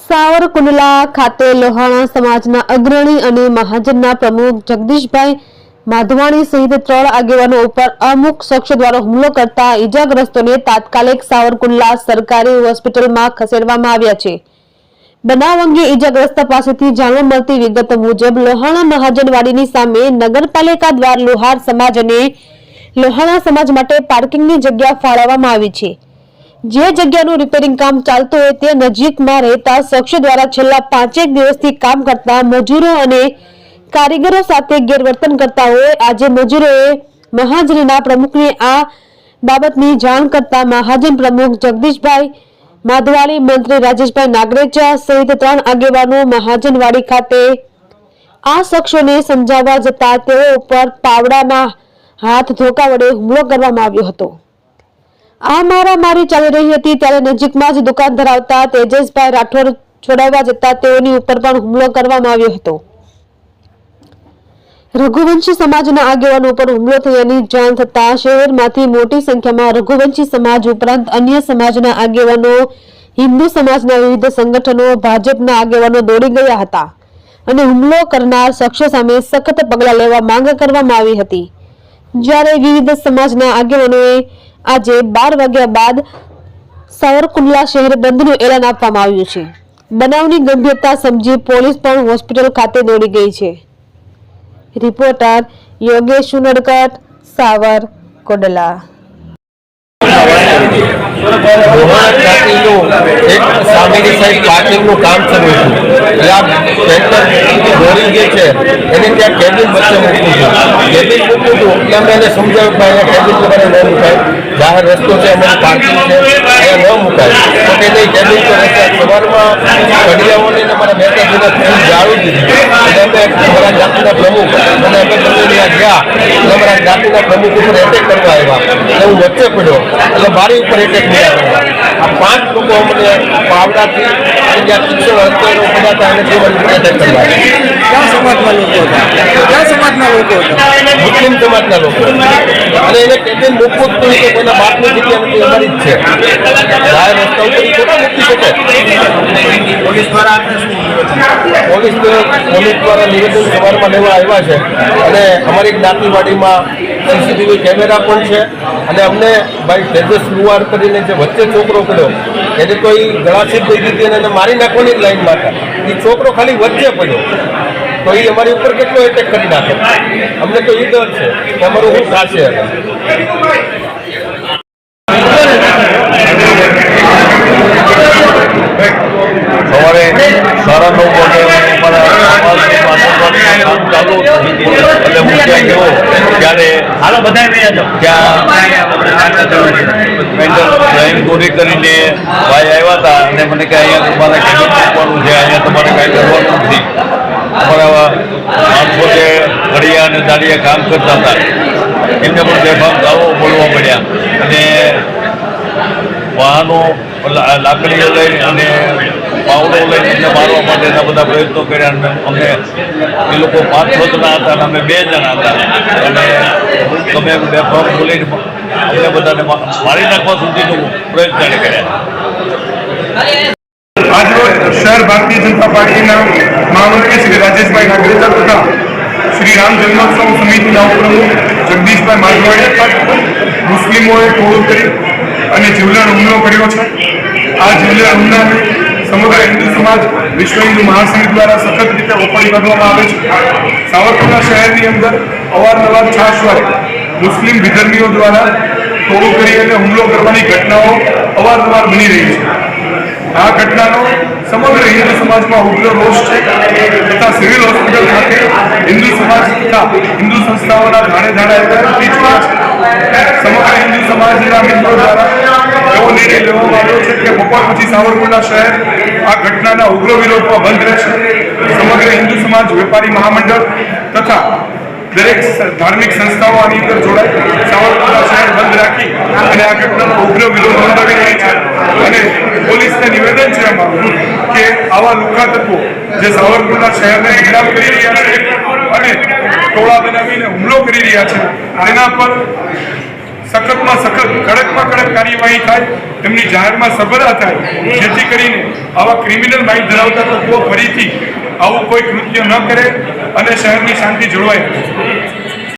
સાવરકુંડલા ખાતે લોહાણા સમાજના અગ્રણી અને મહાજનના પ્રમુખ જગદીશભાઈ માધવાણી સહિત ત્રણ આગેવાનો ઉપર અમુક શખ્સ દ્વારા હુમલો કરતા ઈજાગ્રસ્તોને તાત્કાલિક સાવરકુંડલા સરકારી હોસ્પિટલમાં ખસેડવામાં આવ્યા છે. બનાવ અંગે ઈજાગ્રસ્ત પાસેથી જાણવા મળતી વિગત મુજબ લોહાણા મહાજનવાડીની સામે નગરપાલિકા દ્વારા લોહાર સમાજ અને લોહાણા સમાજ માટે પાર્કિંગની જગ્યા ફાળવવામાં આવી છે. જે જગ્યાનું રિપેરિંગ કામ ચાલતું હોય તે નજીકમાં રહેતા શખ્સો દ્વારા છેલ્લા પાંચેક દિવસથી કામ કરતા મજૂરો અને કારીગરો સાથે ગેરવર્તન કરતા હોય. આજે મજૂરોએ મહાજનના પ્રમુખને આ બાબતની જાણ કરતા મહાજન પ્રમુખ જગદીશભાઈ માધવાળી મંત્રી રાજેશભાઈ નાગરેચા સહિત ત્રણ આગેવાનો મહાજનવાડી ખાતે આ શખ્સોને સમજાવવા જતા તેઓ ઉપર પાવડાના હાથ ધોકા વડે હુમલો કરવામાં આવ્યો હતો. આ મારામારી ચાલી રહી હતી ત્યારે નજીકમાં જ દુકાન ધરાવતા તેજસભાઈ રાઠોડ છોડાવવા જતા તેઓની ઉપર પણ હુમલો કરવામાં આવ્યો હતો. રઘુવંશી સમાજના આગેવાનો પર હુમલો થયાની જાણ થતા શહેરમાંથી મોટી સંખ્યામાં રઘુવંશી સમાજ ઉપરાંત અન્ય સમાજના આગેવાનો, હિન્દુ સમાજના વિવિધ સંગઠનો, ભાજપના આગેવાનો દોડી ગયા હતા અને હુમલો કરનાર શખ્સો સામે સખત પગલાં લેવા માંગ કરવામાં આવી હતી. જ્યારે વિવિધ સમાજના આગેવાનોએ આજે બાર વાગ્યા બાદ સાવરકુંડલા શહેર બંધનું એલાન આપવામાં આવ્યું છે. બનાવની ગંભીરતા સમજી પોલીસ પણ હોસ્પિટલ ખાતે દોડી ગઈ છે. Reporter Yogesh Unadkat, Savarkundla. એક સામેની સાઈડ પાર્કિંગનું કામ શરૂ હતું. ત્યાં ટ્રેક્ટર દોરી છે ત્યાં કેબિન વચ્ચે મૂકવું હતું કેબિન મૂકવું હતું એટલે અમે એને સમજાવ્યું કે અહીંયા કેબિન તમારે ન મુકાય. બહાર રસ્તો છે, અમારી પાર્કિંગ છે, અહીંયા ન મુકાય. તો કે નહીં, કેબિન તો રહેશે. સવારમાં કડિયાઓને બે ત્રણ મહેતાજીને ફૂલ જાળવી દીધી. અને અમે અમારા જાતિના પ્રમુખ અને અમે બંને ત્યાં ગયા. અમારા જાતિના પ્રમુખ ઉપર એટેક કરવા આવ્યા. એટલે હું વચ્ચે પડ્યો. એટલે મારી ઉપર એટેક આવ્યો આ પાંચ લોકો અમને પાવડાથી જ્યાં શિક્ષણ હત્યારો બધા મારી એટેક કરવા સમાજના લોકો હતા. કયા સમાજના લોકો હતા? મુસ્લિમ સમાજના લોકો અને એને કેબિન મૂકવું જ તો કોઈના બાપની જગ્યા નથી અમારી જ છે. બહાર રસ્તા ઉપર ઈ મૂકી શકે. પોલીસ દ્વારા પોલીસ પોલીસ દ્વારા નિવેદન સવારમાં લેવા આવ્યા છે. અને અમારી જ્ઞાતિવાડીમાં સીસીટીવી કેમેરા પણ છે. અને અમને ભાઈ તેજસ લુવાર કરીને જે વચ્ચે છોકરો પડ્યો એને તો એ ગળાછી દઈ દીધી અને એને મારી નાખવાની જ લાઈનમાં હતા એ છોકરો ખાલી વચ્ચે પડ્યો. તો એ અમારી ઉપર કેટલો એટેક કરી નાખે. અમને તો એ ડર છે કે અમારું શું થશે સવારે સાડા નવ ચાલુ હતું. એટલે હું ત્યાં ગયો. ડ્રાઇવિંગ પૂરી કરીને ભાઈ આવ્યા હતા અને મને કે અહીંયા તમારે કેબિન મૂકવાનું છે, અહીંયા તમારે કાંઈ કરવાનું નથી. અમારા માણસો જે ઘડિયા અને દાડિયા કામ કરતા હતા. એમને પણ બેફામ ગાવો બોલવા મળ્યા. અને વાહનો લાકડીઓ લઈ અને પાવડો લઈને મારવા માટેના બધા પ્રયત્નો કર્યા અને અમે એ લોકો પાંચ છ જણા હતા અને અમે બે જણા હતા. અને તમે બે ફોર્મ બોલીને અમને બધાને મારી નાખવા સુધીનો પ્રયત્ન કર્યા. શહેર ભારતીય જનતા પાર્ટીના મહામંત્રી શ્રી રાજેશભાઈ નાગરેજા તથા શ્રી રામ જન્મોત્સવ સમિતિના ઉપપ્રમુખ જગદીશભાઈ માધવાણી પર મુસ્લિમોએ ટોળું કરી અને જીવલેણ હુમલો કર્યો છે. આ જીવલેણ હુમલાને સમગ્ર હિન્દુ સમાજ વિશ્વ હિન્દુ મહાસંઘ દ્વારા સખત રીતે ઓપડી કાઢવામાં આવે છે. સાવરકુંડલા શહેરની અંદર અવારનવાર છાશવારે મુસ્લિમ વિધર્મીઓ દ્વારા તોડું કરી અને હુમલો કરવાની ઘટનાઓ અવારનવાર બની રહી છે. આ ઘટનાનો સમગ્ર હિન્દુ સમાજમાં ઉગ્ર રોષ છે તથા સિવિલ હોસ્પિટલ ખાતે હિન્દુ સમાજ તથા હિન્દુ સંસ્થાઓના ધાણે છે સમગ્ર હિન્દુ સમાજના મિત્રો દ્વારા નિર્ણય લેવામાં આવ્યો છે કે બપોર પછી સાવરકુંડલા શહેર આ ઘટનાના ઉગ્ર વિરોધમાં બંધ રહેશે સમગ્ર હિન્દુ સમાજ, વેપારી મહામંડળ તથા દરેક ધાર્મિક સંસ્થાઓ આની અંદર જોડાય સાવરકુંડલા શહેર બંધ રાખી અને આ ઘટનાનો ઉગ્ર વિરોધ નોંધાવી રહી છે. અને પોલીસને નિવેદન છે અમારું કે આવા લુખા તત્વો જે સાવરકુંડલા શહેરને બદનામ કરી રહ્યા છે અને ટોળા બનાવીને હુમલો કરી રહ્યા છે, તેના પર સખતમાં સખત, કડકમાં કડક કાર્યવાહી થાય, તેમની જાહેરમાં સભરા થાય, જેથી કરીને આવા ક્રિમિનલ માઇન્ડ ધરાવતા તત્વો ફરીથી આવું કોઈ કૃત્ય ન કરે અને શહેરની શાંતિ જળવાઈ રહે.